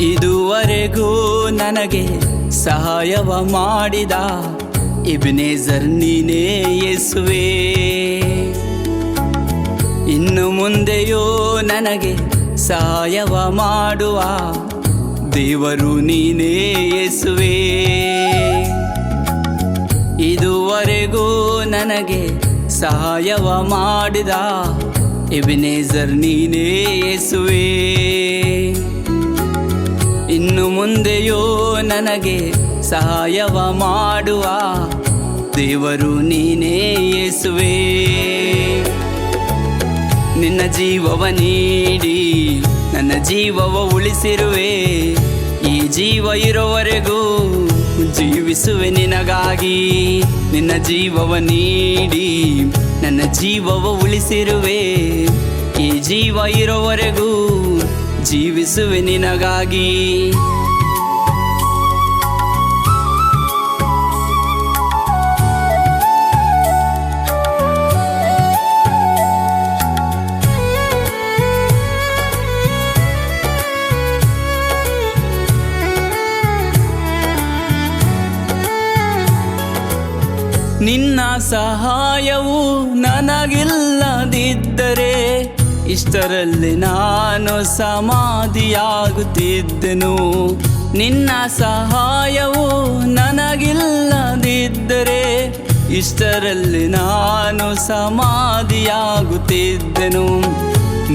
ಇದುವರೆಗೂ ನನಗೆ ಸಹಾಯವ ಮಾಡಿದ ಇಬ್ನೇಜರ್ ನೀನೇ ಯೇಸುವೆ. ಇನ್ನು ಮುಂದೆಯೂ ನನಗೆ ಸಹಾಯವ ಮಾಡುವ ದೇವರು ನೀನೇ ಯೇಸುವೆ. ಇದುವರೆಗೂ ನನಗೆ ಸಹಾಯವ ಮಾಡಿದ ಇಬ್ನೇಜರ್ ನೀನೇ ಇನ್ನು ಮುಂದೆಯೋ ನನಗೆ ಸಹಾಯವ ಮಾಡುವ ದೇವರು ನೀನೇ ಯೇಸುವೆ. ನಿನ್ನ ಜೀವವ ನೀಡಿ, ನನ್ನ ಜೀವವ ಉಳಿಸಿರುವೆ. ಈ ಜೀವ ಇರೋವರೆಗೂ ಜೀವಿಸುವೆ ನಿನಗಾಗಿ. ನಿನ್ನ ಜೀವವ ನೀಡಿ, ನನ್ನ ಜೀವವ ಉಳಿಸಿರುವೆ. ಈ ಜೀವ ಇರೋವರೆಗೂ ಜೀವಿಸುವೆ ನಿನಗಾಗಿ. ನಿನ್ನ ಸಹಾಯವು ನನಗಿಲ್ಲದಿದ್ದರೆ ಇಷ್ಟರಲ್ಲಿ ನಾನು ಸಮಾಧಿಯಾಗುತ್ತಿದ್ದೆನು. ನಿನ್ನ ಸಹಾಯವು ನನಗಿಲ್ಲದಿದ್ದರೆ ಇಷ್ಟರಲ್ಲಿ ನಾನು ಸಮಾಧಿಯಾಗುತ್ತಿದ್ದೆನು.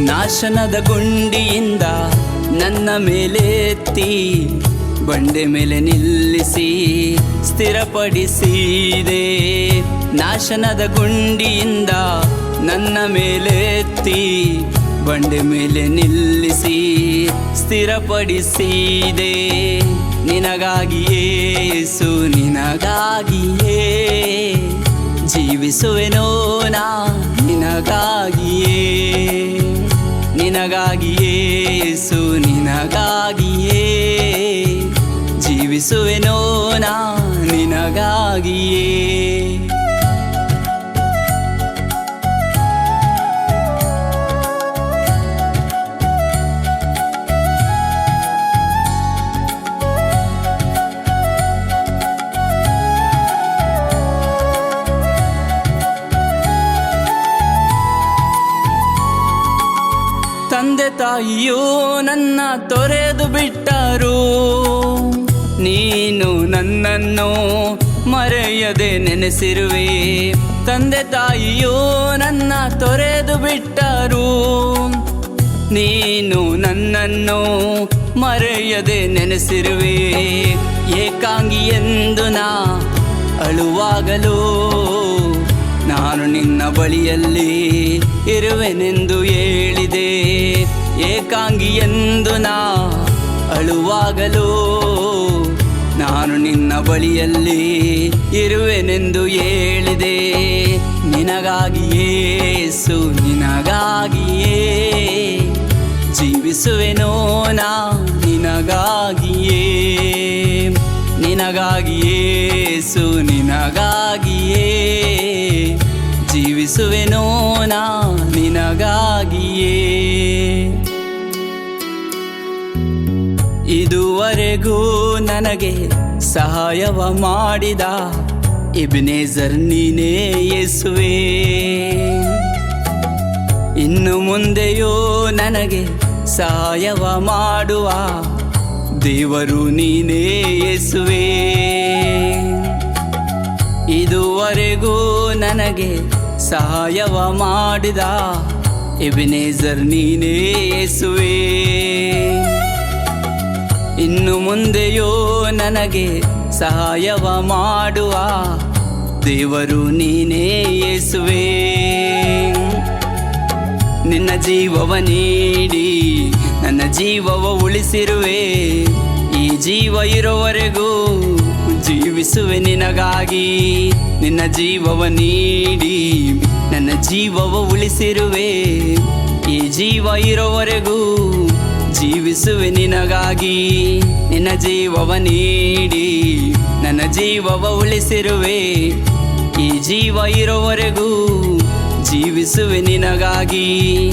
ನಾಶನದ ಗುಂಡಿಯಿಂದ ನನ್ನ ಮೇಲೆ ಎತ್ತಿ, ಬಂಡೆ ಮೇಲೆ ನಿಲ್ಲಿಸಿ, ಸ್ಥಿರಪಡಿಸಿದೆ. ನಾಶನದ ಗುಂಡಿಯಿಂದ ನನ್ನ ಮೇಲೆ ಎತ್ತಿ, ಬಂಡೆ ಮೇಲೆ ನಿಲ್ಲಿಸಿ, ಸ್ಥಿರಪಡಿಸಿದೆ. ನಿನಗಾಗಿಯೇ ಯೇಸು ನಿನಗಾಗಿಯೇ. ಜೀವಿಸುವೆನೋ ನಾ, ನಿನಗಾಗಿಯೇ. ನಿನಗಾಗಿಯೇ ಯೇಸು ನಿನಗಾಗಿಯೇ. ಜೀವಿಸುವೆನೋ ನಾ, ನಿನಗಾಗಿಯೇ. ತಂದೆ ತಾಯಿಯೂ ನನ್ನ ತೊರೆದು ಬಿಟ್ಟರು. ನೀನು ನನ್ನನ್ನು ಮರೆಯದೆ ನೆನೆಸಿರುವೆ. ತಂದೆ ತಾಯಿಯೂ ನನ್ನ ತೊರೆದು ಬಿಟ್ಟರು. ನೀನು ನನ್ನನ್ನು ಮರೆಯದೆ ನೆನೆಸಿರುವೆ. ಏಕಾಂಗಿ ಎಂದು ನಾ ಅಳುವಾಗಲೂ ನಾನು ನಿನ್ನ ಬಳಿಯಲ್ಲಿ ಇರುವೆನೆಂದು ಹೇಳಿದೆ ಏಕಾಂಗಿ ಎಂದು ನಾ ಅಳುವಾಗಲೂ, ನಾನು ನಿನ್ನ ಬಳಿಯಲ್ಲಿ ಇರುವೆನೆಂದು ಹೇಳಿದೆ. ನಿನಗಾಗಿಯೇ ಸು ನಿನಗಾಗಿಯೇ ಜೀವಿಸುವೆನೋ ನಾ ನಿನಗಾಗಿಯೇ ನಿನಗಾಗಿಯೇ ಸು ನಿನಗಾಗಿಯೇ ಜೀವಿಸುವೆನೋ ನಾ ಇದುವರೆಗೂ ನನಗೆ ಸಹಾಯವ ಮಾಡಿದ ಇಬ್ನೇಜರ್ ನೀನೇ ಯೇಸುವೆ. ಇನ್ನು ಮುಂದೆಯೂ ನನಗೆ ಸಹಾಯವ ಮಾಡುವ ದೇವರು ನೀನೇ ಯೇಸುವೆ. ಇದುವರೆಗೂ ನನಗೆ ಸಹಾಯವ ಮಾಡಿದ ಇಬ್ನೇಜರ್ ನೀನೇ ಯೇಸುವೆ. ಇನ್ನು ಮುಂದೆಯೋ ನನಗೆ ಸಹಾಯವ ಮಾಡುವ ದೇವರು ನೀನೇ ಯೇಸುವೆ. ನಿನ್ನ ಜೀವವ ನೀಡಿ, ನನ್ನ ಜೀವವ ಉಳಿಸಿರುವೆ. ಈ ಜೀವ ಇರುವವರೆಗೂ ಜೀವಿಸುವೆ ನಿನಗಾಗಿ. ನಿನ್ನ ಜೀವವ ನೀಡಿ, ನನ್ನ ಜೀವವ ಉಳಿಸಿರುವೆ. ಈ ಜೀವ ಇರೋವರೆಗೂ ಜೀವಿಸುವೆ ನಿನಗಾಗಿ. ನಿನ್ನ ಜೀವವ ನೀಡಿ. ನನ್ನ ಜೀವವ ಉಳಿಸಿರುವೆ. ಈ ಜೀವ ಇರೋವರೆಗೂ ಜೀವಿಸುವೆ ನಿನಗಾಗಿ.